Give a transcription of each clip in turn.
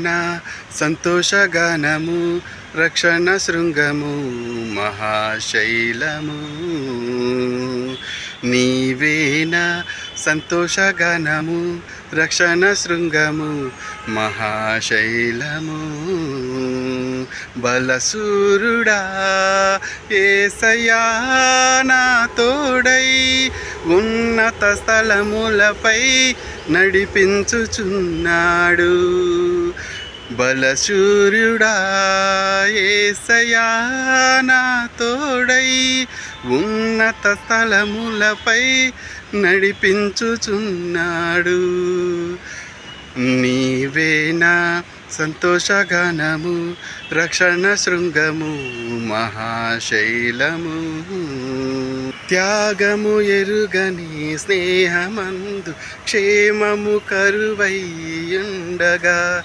నీవేనా సంతోషగానము రక్షణ శృంగము మహాశైలము. నీవేనా సంతోషగానము రక్షణ శృంగము మహాశైలము. బలసూరుడా ఏసయా నా తోడై ఉన్నత స్థలములపై నడిపించుచున్నాడు. బలసూర్యుడా ఏసయా నా తోడై. ఉన్నత స్థలములపై నడిపించుచున్నాడు. నీవేనా సంతోషగానము రక్షణ శృంగము మహాశైలము. త్యాగము ఎరుగని స్నేహమందు క్షేమము కరువయ్యుండగా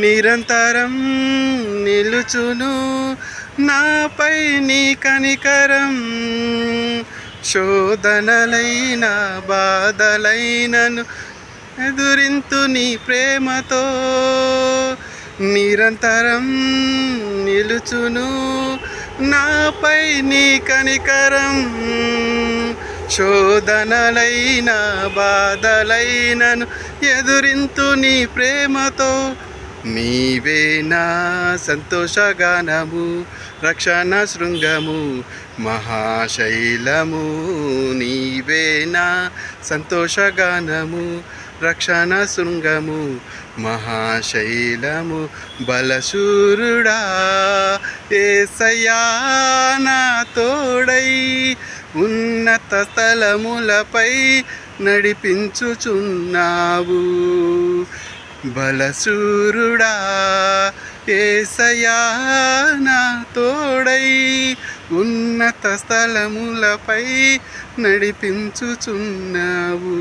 నిరంతరం నిలుచును. నాపై నీ కనికరం శోధనలైన బాధలైనను ఎదురింతు నీ ప్రేమతో నిరంతరం నిలుచును. నాపై నీ కనికరం శోధనలైన బాధలైనను ఎదురింతు నీ ప్రేమతో నీవే నా సంతోషగానము రక్షణ శృంగము మహాశైలము. నీవే నా సంతోషగానము రక్షణ శృంగము మహాశైలము. బలశూరుడా ఏసయా నా తోడై ఉన్నత స్థలములపై నడిపించుచున్నావు. బలసూరుడా ఏసయానా తోడై ఉన్నత స్థలములపై నడిపించుచున్నావు.